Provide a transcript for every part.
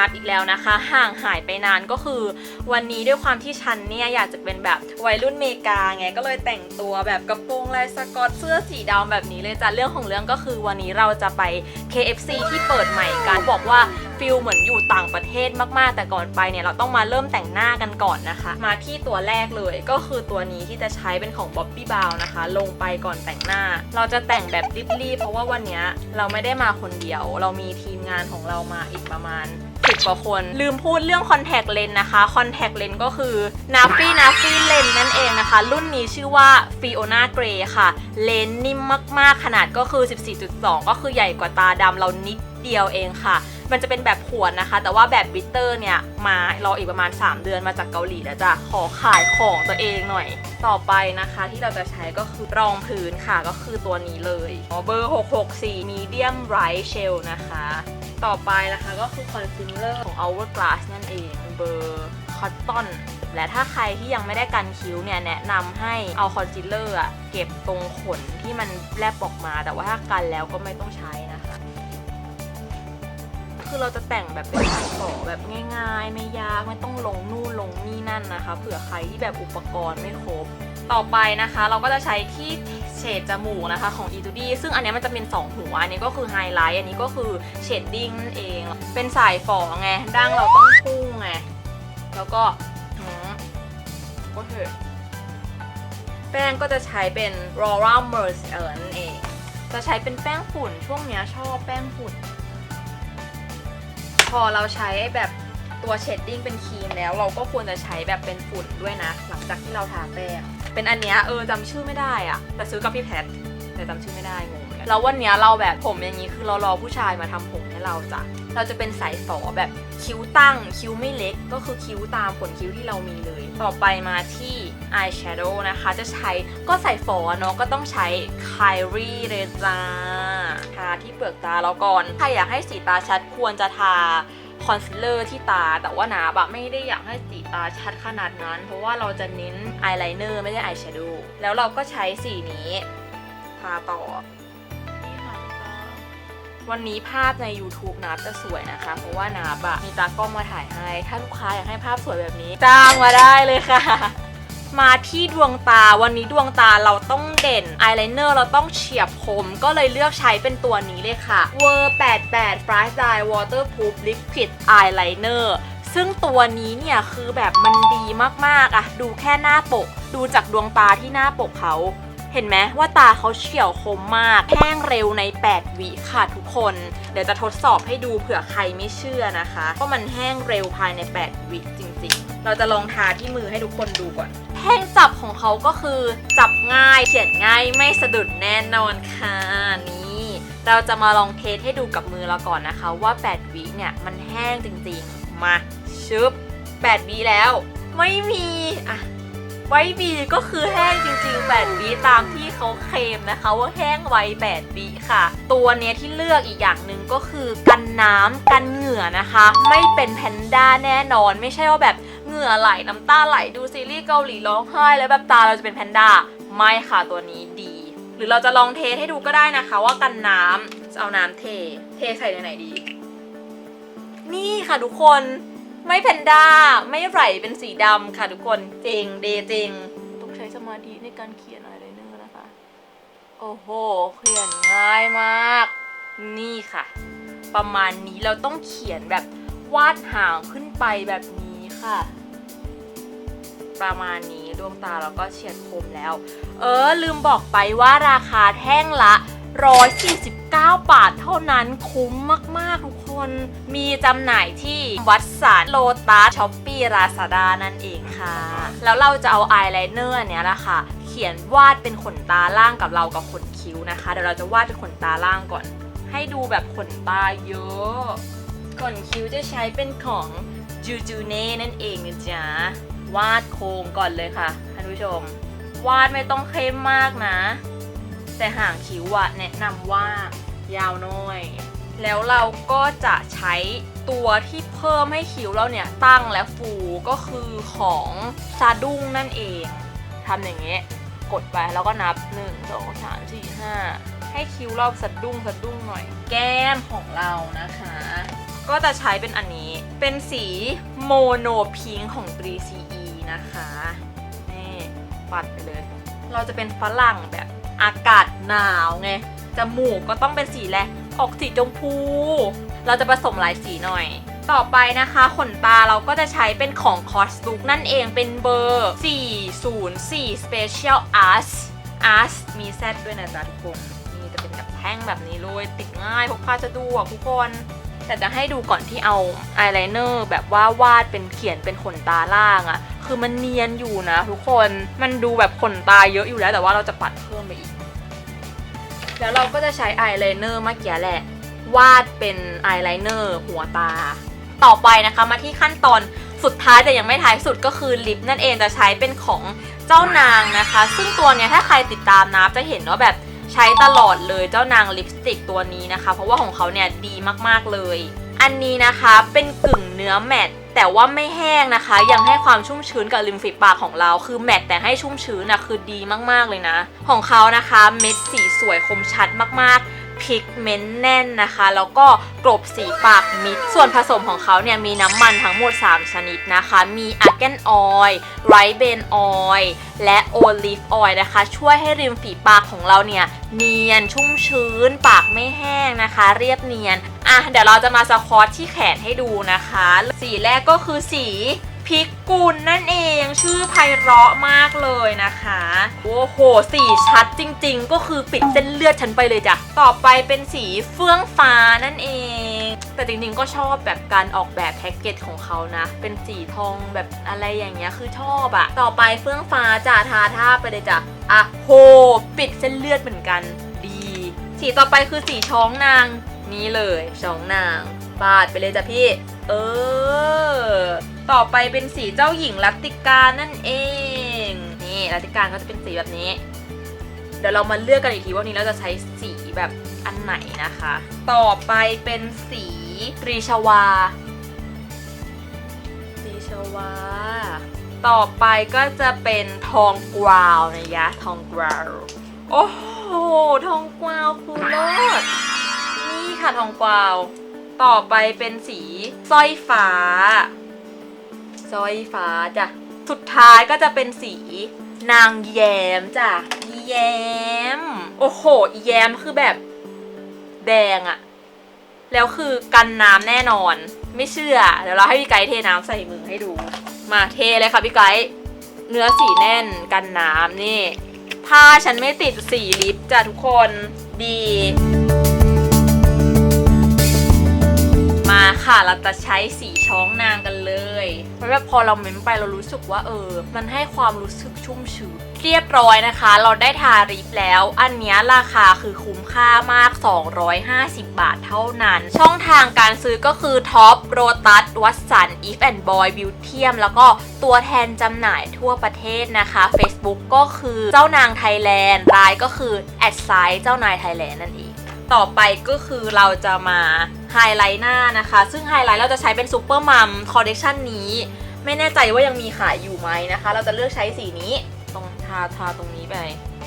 นาบอีกแล้วนะคะ ห่างหายไปนานก็คือ วันนี้ด้วยความที่ฉันเนี่ยอยากจะเป็นแบบวัยรุ่นเมกาไงก็เลยแต่งตัวแบบกระโปรงลายสกอตเสื้อสีดำแบบนี้เลยจ้ะเรื่องของเรื่องก็คือวันนี้เราจะไป KFC ที่เปิดใหม่กันบอกว่าฟิลเหมือนอยู่ต่างประเทศมากๆ แต่ก่อนไปเนี่ยเราต้องมาเริ่มแต่งหน้ากันก่อนนะคะ มาที่ตัวแรกเลยก็คือตัวนี้ที่จะใช้เป็นของ Bobbi b r o w n นะคะ ลงไปก่อนแต่งหน้า เราจะแต่งแบบรีบๆเพราะว่าวันนี้เราไม่ได้มาคนเดียว เรามีทีมงานของเรามาอีกประมาณ สิบกว่าคน ลืมพูดเรื่องคอนแทคเลนส์นะคะคอนแทคเลนส์ก็คือนาฟี่นาฟี่เลนส์นั่นเองนะคะ รุ่นนี้ชื่อว่า Fiona Grey ค่ะ เลนส์นิ่มมากๆ ขนาดก็คือ 14.2 ก็คือใหญ่กว่าตาดำเรานิดเดียวเองค่ะ มันจะเป็นแบบขวดนะคะ แต่ว่าแบบบิตเตอร์เนี่ย มารออีกประมาณ 3 เดือนมาจากเกาหลีแล้วจ้ะ ขอขายของตัวเองหน่อย ต่อไปนะคะที่เราจะใช้ก็คือรองพื้นค่ะ ก็คือตัวนี้เลยเบอร์ 664 Medium Bright Shell นะคะ ต่อไปนะคะก็คือคอนซีลเลอร์ของ Hourglass นั่นเองเบอร์คอตตอนและถ้าใครที่ยังไม่ได้กันคิ้วเนี่ยแนะนำให้เอาคอนซีลเลอร์อะเก็บตรงขนที่มันแลบออกมา แต่ว่าถ้ากันแล้วก็ไม่ต้องใช้นะคะ คือเราจะแต่งแบบเป็นสายต่อแบบง่าย ๆ ไม่ยากไม่ต้องลงนู่นลงนี่นั่นนะคะเผื่อใครที่แบบอุปกรณ์ไม่ครบ ต่อไปนะคะเราก็จะใช้ที่เฉดจมูกนะคะของ e t u d ซึ่งอันนี้มันจะเป็น 2 หัว อันนี้ก็คือไฮไลท์ อันนี้ก็คือเชดดิ้งนั่นเอง เป็นสายฝอไง ดั้งเราต้องพุ่งไง แล้วก็ก็เถอะแป้งก็จะใช้เป็น Laura Mercier นั่นเอง จะใช้เป็นแป้งฝุ่น ช่วงนี้ชอบแป้งฝุ่น พอเราใช้แบบตัวเชดดิ้งเป็นครีมแล้ว เราก็ควรจะใช้แบบเป็นฝุ่นด้วยนะ หลังจากที่เราทาแป้ง เป็นอันเนี้ยเออจำชื่อไม่ได้อะแต่ซื้อกับพี่แพทแต่จำชื่อไม่ได้งงเหมือนกันแล้ววันเนี้ยเราแบบผมอย่างนี้คือเรารอผู้ชายมาทำผมให้เราจ้ะเราจะเป็นสายฝอแบบคิ้วตั้งคิ้วไม่เล็กก็คือคิ้วตามขนคิ้วที่เรามีเลย ต่อไปมาที่อายแชโดว์นะคะ จะใช้ก็ใส่ฝอเนาะก็ต้องใช้ไคลี่เลยจ้าทาที่เปลือกตาเราก่อน ถ้าอยากให้สีตาชัดควรจะทา คอนซีลเลอร์ที่ตา แต่ว่านาบะไม่ได้อยากให้สีตาชัดขนาดนั้น เพราะว่าเราจะเน้นอายไลเนอร์ไม่ได้อายแชโดว์แล้วเราก็ใช้สีนี้ทาต่อวันนี้ภาพใน YouTube นาบจะสวยนะคะ เพราะว่านาบะมีตากล้องมาถ่ายให้ ถ้าลูกค้าอยากให้ภาพสวยแบบนี้ จ้างมาได้เลยค่ะ มาที่ดวงตาวันนี้ดวงตาเราต้องเด่นอายไลเนอร์เราต้องเฉียบคม ก็เลยเลือกใช้เป็นตัวนี้เลยค่ะ w e r 88 f r i s h Dye Waterproof Liquid Eyeliner ซึ่งตัวนี้เนี่ยคือแบบมันดีมากๆอะดูแค่หน้าปก ดูจากดวงตาที่หน้าปกเขา เห็นไหมว่าตาเขาเฉียวคมมาก แห้งเร็วใน 8 วิค่ะทุกคน เดี๋ยวจะทดสอบให้ดูเผื่อใครไม่เชื่อนะคะว่ามันแห้งเร็วภายใน 8 วิจริงๆ เราจะลองทาที่มือให้ทุกคนดูก่อนแท่งจับของเขาก็คือจับง่ายเขียนง่ายไม่สะดุดแน่นอนค่ะนี่เราจะมาลองเทสให้ดูกับมือเราก่อนนะคะ ว่า 8 วิเนี่ยมันแห้งจริงๆ มาชึบ8วิแล้ว ไม่มีอะ ไว้บีก็คือแห้งจริงๆ8วิตามที่เขาเคลมนะคะ ว่าแห้งไว8วิค่ะ ตัวเนี้ยที่เลือกอีกอย่างหนึ่งก็คือกันน้ำกันเหงื่อนะคะ ไม่เป็นแพนด้าแน่นอน ไม่ใช่ว่าแบบเหงื่อไหลน้ำตาไหลดูซีรีส์เกาหลีร้องไห้แล้วแบบตาเราจะเป็นแพนด้าไม่ค่ะตัวนี้ดี หรือเราจะลองเทให้ดูก็ได้นะคะ ว่ากันน้ำจะเอาน้ำเท เทใส่ในไหนดี นี่ค่ะทุกคน ไม่แพนด้า ไม่ไหลเป็นสีดำค่ะทุกคนเจงเดเจงต้องใช้สมาธิในการเขียนอะไรเนอร์นะคะ โอ้โห เขียนง่ายมาก นี่ค่ะ ประมาณนี้เราต้องเขียนแบบวาดหางขึ้นไปแบบนี้ค่ะ ประมาณนี้ดวงตาเราก็เฉียดคมแล้ว เออ ลืมบอกไปว่าราคาแท่งละ 149 บาทเท่านั้นคุ้มมาก ๆ ทุกคน มีจำหน่ายที่วัดสารโลตัสช้อปปี้ราซาดานั่นเองค่ะ แล้วเราจะเอาอายไลเนอร์เนี้ยละค่ะ เขียนวาดเป็นขนตาล่างกับเรากับขนคิ้วนะคะ เดี๋ยวเราจะวาดเป็นขนตาล่างก่อน ให้ดูแบบขนตาเยอะขนคิ้วจะใช้เป็นของจูจูเน่นั่นเองนะจ๊ะวาดโค้งก่อนเลยค่ะท่านผู้ชม วาดไม่ต้องเข้มมากนะ แต่ห่างคิ้วอะแนะนำว่ายาวหน่อย แล้วเราก็จะใช้ตัวที่เพิ่มให้คิ้วเราเนี่ยตั้งและฟูก็คือของซาดุ้งนั่นเองทำอย่างเงี้ยกดไปแล้วก็นับ 1 2 3 4 5 ให้คิ้วเราสะดุ้งสะดุ้งหน่อย แก้มของเรานะคะ ก็จะใช้เป็นอันนี้เป็นสีโมโนพิงของ 3CE นะคะ นี่ ปัดไปเลย เราจะเป็นฝรั่งแบบ อากาศหนาวไง จมูกก็ต้องเป็นสีแหละออกสีชมพู เราจะผสมหลายสีหน่อย ต่อไปนะคะขนตาเราก็จะใช้เป็นของ c o s b o o k นั่นเองเป็นเบอร์ 404 Special Art Art มี Z ด้วยนะจ๊ะทุกคนนี่จะเป็นแบบแท่งแบบนี้เลย ติดง่ายพกพาสะดวกทุกคน แต่จะให้ดูก่อนที่เอาอายไลเนอร์แบบว่าวาดเป็นเขียนเป็นขนตาล่างอะ่ะคือมันเนียนอยู่นะทุกคนมันดูแบบขนตาเยอะอยู่แล้วแต่ว่าเราจะปัดเพิ่มไปอีก แล้วเราก็จะใช้อายไลเนอร์เมื่อกี้แหละ วาดเป็นอายไลเนอร์หัวตา ต่อไปนะคะมาที่ขั้นตอนสุดท้ายแต่ยังไม่ท้ายสุดก็คือลิปนั่นเองจะใช้เป็นของเจ้านางนะคะ ซึ่งตัวเนี้ยถ้าใครติดตามนะจะเห็นว่าแบบ ใช้ตลอดเลยเจ้านางลิปสติกตัวนี้นะคะ เพราะว่าของเขาเนี่ยดีมากๆเลย อันนี้นะคะเป็นกึ่งเนื้อแมตต์แต่ว่าไม่แห้งนะคะ ยังให้ความชุ่มชื้นกับริมฝีปากของเรา คือแมตต์แต่ให้ชุ่มชื้นนะคือดีมากๆเลยนะ ของเขานะคะ เม็ดสีสวยคมชัดมากๆ พิกเมนต์แน่นนะคะ แล้วก็กลบสีปากมิด ส่วนผสมของเขาเนี่ยมีน้ำมันทั้งหมด 3 ชนิดนะคะ มีอาร์แกนออยล์ไรเบนออยล์และโอลิฟออยล์นะคะ ช่วยให้ริมฝีปากของเราเนี่ยเนียนชุ่มชื้น ปากไม่แห้งนะคะ เรียบเนียน อะเดี๋ยวเราจะมาสควอตที่แขนให้ดูนะคะ สีแรกก็คือสี พิกกุลนั่นเองชื่อไพเราะมากเลยนะคะ โอ้โห สีชัดจริงๆ ก็คือปิดเส้นเลือดฉันไปเลยจ้ะ ต่อไปเป็นสีเฟื่องฟ้านั่นเอง แต่จริงๆก็ชอบแบบการออกแบบแพ็กเกจของเขานะ เป็นสีทองแบบอะไรอย่างเงี้ยคือชอบอะต่อไปเฟื่องฟ้าจ้ะทาท่าไปเลยจ้ะอะโห ปิดเส้นเลือดเหมือนกัน ดี สีต่อไปคือสีช้องนางนี่เลยช้องนางปาดไปเลยจ้ะพี่ เออ ต่อไปเป็นสีเจ้าหญิงลัตติกานั่นเอง นี่ลัตติกาก็จะเป็นสีแบบนี้ เดี๋ยวเรามาเลือกกันอีกทีว่าวันนี้เราจะใช้สีแบบอันไหนนะคะ ต่อไปเป็นสีตรีชวาตรีชวา ต่อไปก็จะเป็นทองกวาวนะยะทองกวาว โอ้โห ทองกวาวคือเลิศนี่ค่ะทองกวาว ต่อไปเป็นสีสร้อยฟ้าสร้อยฟ้าจ้ะ สุดท้ายก็จะเป็นสีนางแยมจ้ะ แยมโอ้โห แยมคือแบบแดงอะแล้วคือกันน้ำแน่นอน ไม่เชื่อ เดี๋ยวเราให้พี่ไกด์เทน้ำใส่มือให้ดู มาเทเลยค่ะพี่ไกด์เนื้อสีแน่นกันน้ำนี่ถ้าฉันไม่ติดสีลิปจ้ะทุกคนดี ค่ะ เราจะใช้สีช้องนางกันเลยเพราะว่าพอเราเม้มไปเรารู้สึกว่าเออ มันให้ความรู้สึกชุ่มชื้นเรียบร้อยนะคะ เราได้ทาริปแล้ว อันนี้ราคาคือคุ้มค่ามาก 250 บาทเท่านั้น ช่องทางการซื้อก็คือท็อปโรตัสวัตสันอีฟแอนด์บอยบิวเทียมแล้วก็ตัวแทนจำหน่ายทั่วประเทศนะคะ Facebook ก็คือเจ้านางไทยแลนด์ไลน์ก็คือแอดไซน์เจ้านายไทยแลนด์นั่นเอง ต่อไปก็คือเราจะมา ไฮไลท์หน้านะคะ ซึ่งไฮไลท์เราจะใช้เป็นซูเปอร์มัมคอลเลคชันนี้ ไม่แน่ใจว่ายังมีขายอยู่ไหมนะคะ เราจะเลือกใช้สีนี้ตรงทาทาตรงนี้ไป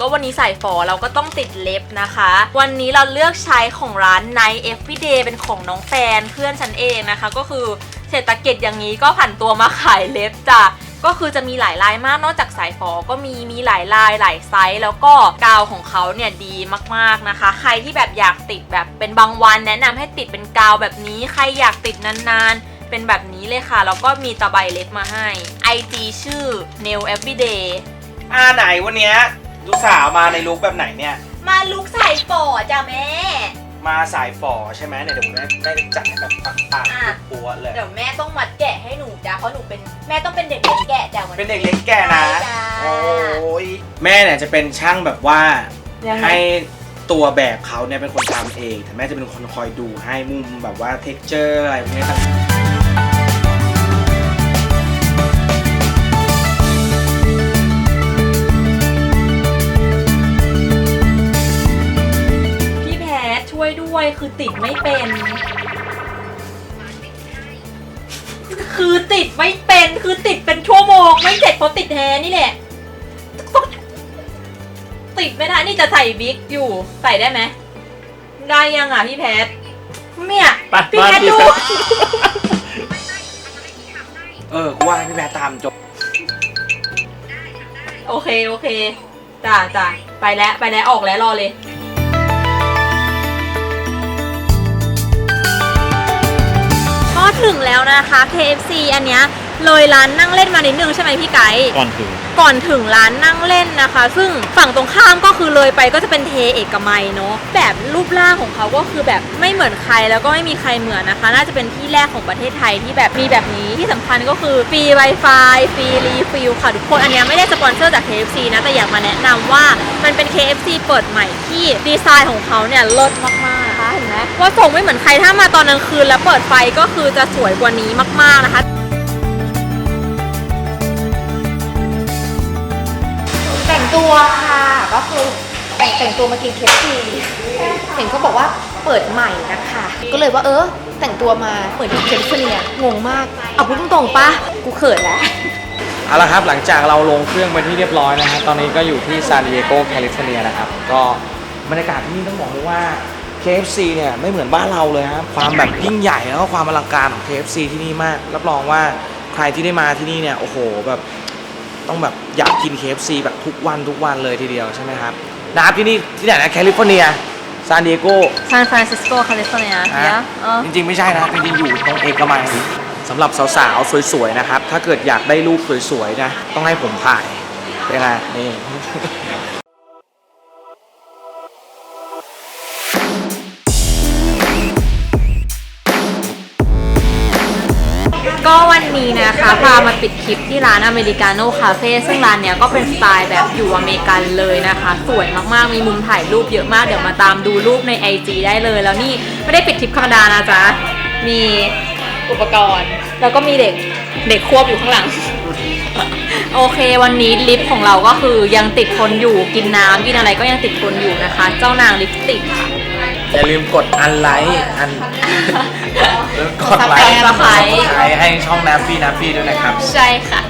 ก็วันนี้ใส่ฟอเราก็ต้องติดเล็บนะคะ วันนี้เราเลือกใช้ของร้าน Night Everyday เป็นของน้องแฟนเพื่อนฉันเองนะคะ ก็คือเศรษฐกิจอย่างนี้ก็ผันตัวมาขายเล็บจ้ะ ก็คือจะมีหลายลายมากนอกจากสายฟอก็มีมีหลายลายหลายไซส์แล้วก็กาวของเขาเนี่ยดีมากๆนะคะ ใครที่แบบอยากติดแบบเป็นบางวันแนะนำให้ติดเป็นกาวแบบนี้ ใครอยากติดนานๆ เป็นแบบนี้เลยค่ะแล้วก็มีตะไบเล็บมาให้ IG ชื่อ Nail Everyday อ่าไหนวันเนี้ยลูกสาวมาในลุคแบบไหนเนี่ย มาลุกใส่ฟอจ้ะแม่ มาสายฝอใช่ไหมเนี่ยเดี๋ยวผมได้ได้จัดให้แบบปังอะ ๆปัวๆเลย เดี๋ยวแม่ต้องมัดแกะให้หนูจ้ะเพราะหนูเป็นแม่ต้องเป็นเด็กเล็กแกะจ้ะวันเป็นนี้เด็กเล็กแก่นะ ใช่จ้ะโอ้ยแม่เนี่ยจะเป็นช่างแบบว่า ยังไงให้ตัวแบบเขาเนี่ยเป็นคนทำเอง แต่แม่จะเป็นคนคอยดูให้มุมแบบว่าเท็กเจอร์อะไรพวกนี้ต่าง วยด้วยคือติดไม่เป็น คือติดไม่เป็นคือติดเป็นชั่วโมงไม่เสร็จเพราะติดแฮนี่แหละต้องติดไม่ได้นี่จะใส่บิ๊กอยู่ใส่ได้ไหมได้ยังอะพี่แพทเนี่ยไปพี่มาแพทพี่ดูแพทเออกูว่าให้พี่แพรตามจบ โอเคโอเคจ้าจ้าไปแล้วไปแล้วออกแล้วรอเลย ถึงแล้วนะคะ KFC อันเนี้ยเลยร้านนั่งเล่นมานิดนึงใช่ไหมพี่ไก่ก่อนถึงก่อนถึงร้านนั่งเล่นนะคะ ซึ่งฝั่งตรงข้ามก็คือเลยไปก็จะเป็นเทเอกมัยเนาะแบบรูปร่างของเขาก็คือแบบไม่เหมือนใครแล้วก็ไม่มีใครเหมือนนะคะ น่าจะเป็นที่แรกของประเทศไทยที่แบบมีแบบนี้ที่สำคัญก็คือฟรี Wi-Fi ฟรีรีฟิลค่ะทุกคนอันเนี้ยไม่ได้สปอนเซอร์จาก KFC นะแต่อยากมาแนะนำว่ามันเป็น KFC เปิดใหม่ที่ดีไซน์ของเขาเนี่ยเลิศมากๆนะคะ เห็นไหมว่าส่งไม่เหมือนใครถ้ามาตอนกลางคืนแล้วเปิดไฟก็คือจะสวยกว่านี้มากๆนะคะแต่งตัวค่ะก็คือแต่งแต่งตัวมากินเคฟซีเห็นเขาบอกว่าเปิดใหม่นะคะ ก็เลยว่าเออ แต่งตัวมาเหมือนที่เคฟซีเนียงงมาก เอาพูดตรงๆปะกูเขินแล้วเอาละครับหลังจากเราลงเครื่องไปที่เรียบร้อยนะฮะตอนนี้ก็อยู่ที่ซานดิเอโกแคลิฟอร์เนียนะครับ ก็บรรยากาศที่นี่ต้องบอกเลยว่า KFC เนี่ยไม่เหมือนบ้านเราเลยครับความแบบยิ่งใหญ่แล้วก็ความอลังการของ KFC ที่นี่มาก รับรองว่าใครที่ได้มาที่นี่เนี่ยโอ้โหแบบต้องแบบอยากกิน KFC แบบทุกวันทุกวันเลยทีเดียวใช่ไหมครับนะครับที่นี่ที่ไหนนะแคลิฟอร์เนียซานดิเอโกซานฟรานซิสโกแคลิฟอร์เนียอะเนี่ยเออจริงๆ ไม่ใช่นะจริงๆอยู่ตรงเอกมัยสำหรับสาวๆ สวยๆ นะครับ ถ้าเกิดอยากได้รูปสวยๆ นะ ต้องให้ผมถ่ายเป็นไงนี่ ก็วันนี้นะคะ พามาปิดคลิปที่ร้านอเมริกาโน่คาเฟ่ซึ่งร้านเนี้ยก็เป็นสไตล์แบบอยู่อเมริกันเลยนะคะ สวยมากๆ มีมุมถ่ายรูปเยอะมาก เดี๋ยวมาตามดูรูปใน IG ได้เลย แล้วนี่ไม่ได้ปิดคลิปธรรมดานะจ๊ะ มีอุปกรณ์ แล้วก็มีเด็กเด็กควบอยู่ข้างหลัง โอเควันนี้ลิฟต์ของเราก็คือยังติดทนอยู่กินน้ำกินอะไรก็ยังติดทนอยู่นะคะ เจ้านางลิปสติกค่ะ อย่าลืมกดอันไลค์อันแล้วกดไลค์ Subscribe ให้ช่องนาฟี่นาฟี่ด้วยนะครับ ใช่ค่ะ